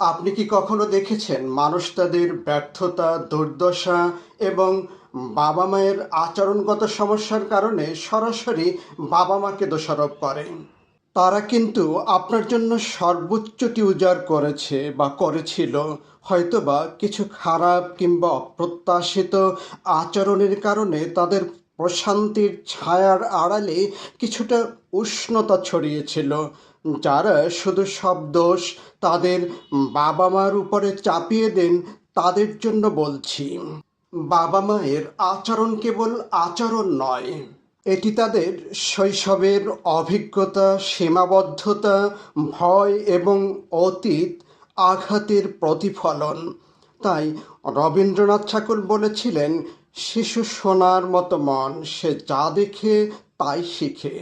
আপনি কি কখনো দেখেছেন মানুষ তাদের ব্যর্থতা, দুর্দশা এবং বাবা মায়ের আচরণগত সমস্যার কারণে সরাসরি বাবা মাকে দোষারোপ করে? তারা কিন্তু আপনার জন্য সর্বোচ্চটি উজাড় করেছে বা করেছিল। হয়তোবা কিছু খারাপ কিংবা অপ্রত্যাশিত আচরণের কারণে তাদের প্রশান্তির ছায়ার আড়ালে কিছুটা উষ্ণতা ছড়িয়েছিল, যারা শুধু সব দোষ তাদের বাবা মার উপরে চাপিয়ে দেন তাদের জন্য বলছি। বাবা মায়ের আচরণ কেবল আচরণ নয়, এটি তাদের শৈশবের অভিজ্ঞতা, সীমাবদ্ধতা, ভয় এবং অতীত আঘাতের প্রতিফলন। তাই রবীন্দ্রনাথ ঠাকুর বলেছিলেন শিশু সোনার মতো মন সে যা দেখে তাই শিখে।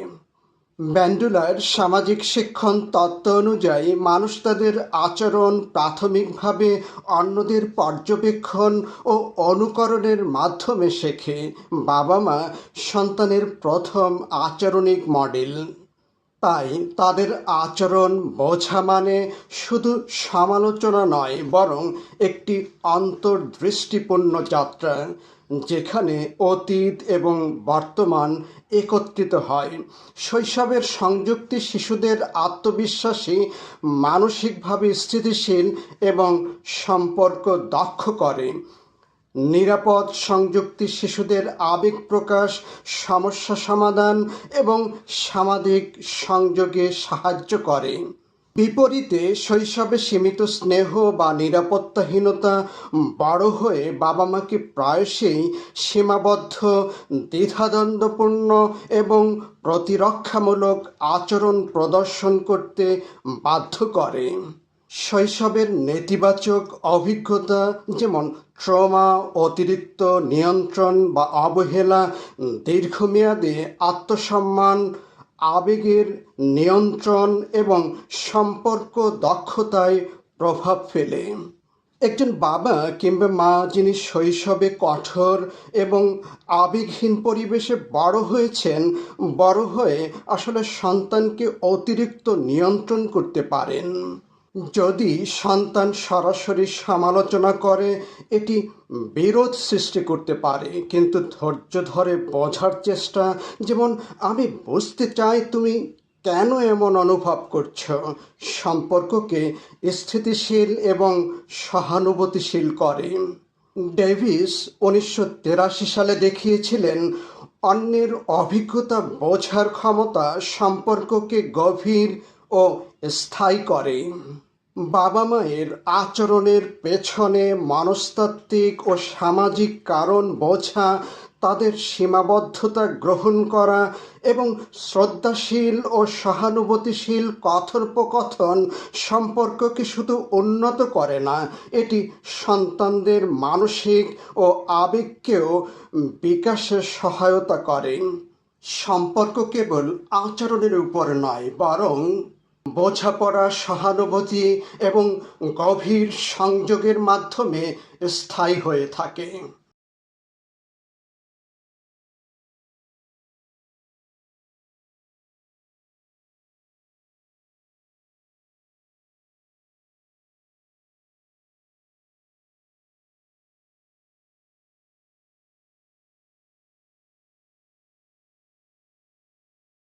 ব্যান্ডুলার সামাজিক শিক্ষণ তত্ত্ব অনুযায়ী মানুষ তাদের আচরণ প্রাথমিকভাবে অন্যদের পর্যবেক্ষণ ও অনুকরণের মাধ্যমে শেখে। বাবা মা সন্তানের প্রথম আচরণিক মডেল। তাই তাদের আচরণ বোঝা মানে শুধু সমালোচনা নয়, বরং একটি অন্তর্দৃষ্টিপূর্ণ যাত্রা। যেখানে অতীত এবং বর্তমান একত্রিত হয়। শৈশবের সংযুক্তি শিশুদের আত্মবিশ্বাসী, মানসিকভাবে স্থিতিশীল এবং সম্পর্ক দক্ষ করে। নিরাপদ সংযুক্তি শিশুদের আবেগ প্রকাশ, সমস্যা সমাধান এবং সামাজিক সংযোগে সাহায্য করে। বিপরীতে শৈশবে সীমিত স্নেহ বা নিরাপত্তাহীনতা বড় হয়ে বাবা মাকে প্রায়শই সীমাবদ্ধ, দ্বিধাদ্বন্দ্বপূর্ণ এবং প্রতিরক্ষামূলক আচরণ প্রদর্শন করতে বাধ্য করে। শৈশবের নেতিবাচক অভিজ্ঞতা যেমন ট্রমা, অতিরিক্ত নিয়ন্ত্রণ বা অবহেলা, দীর্ঘমেয়াদে আত্মসম্মান আবেগের নিয়ন্ত্রণ এবং সম্পর্ক দক্ষতায় প্রভাব ফেলে। একজন বাবা কিংবা মা যিনি শৈশবে কঠোর এবং আবেগহীন পরিবেশে বড় হয়েছেন, বড় হয়ে আসলে সন্তানকে অতিরিক্ত নিয়ন্ত্রণ করতে পারেন। যদি সন্তান সরাসরি সমালোচনা করে, এটি বিরোধ সৃষ্টি করতে পারে। কিন্তু ধৈর্য ধরে বোঝার চেষ্টা, যেমন, আমি বুঝতে চাই তুমি কেন এমন অনুভব করছ। সম্পর্ককে স্থিতিশীল এবং সহানুভূতিশীল করে। ডেভিস উনিশশো সালে দেখিয়েছিলেন, অন্যের অভিজ্ঞতা বোঝার ক্ষমতা সম্পর্ককে গভীর ও স্থায়ী করে। বাবা মায়ের আচরণের পেছনে মনস্তাত্ত্বিক ও সামাজিক কারণ বোঝা, তাদের সীমাবদ্ধতা গ্রহণ করা এবং শ্রদ্ধাশীল ও সহানুভূতিশীল কথোপকথন সম্পর্ককে শুধু উন্নত করে না, এটি সন্তানদের মানসিক ও আবেগকেও বিকাশে সহায়তা করে। সম্পর্ক কেবল আচরণের উপর নয়, বরং বোঝাপড়া সহানুভূতি এবং গভীর সংযোগের মাধ্যমে স্থায়ী হয়ে থাকে।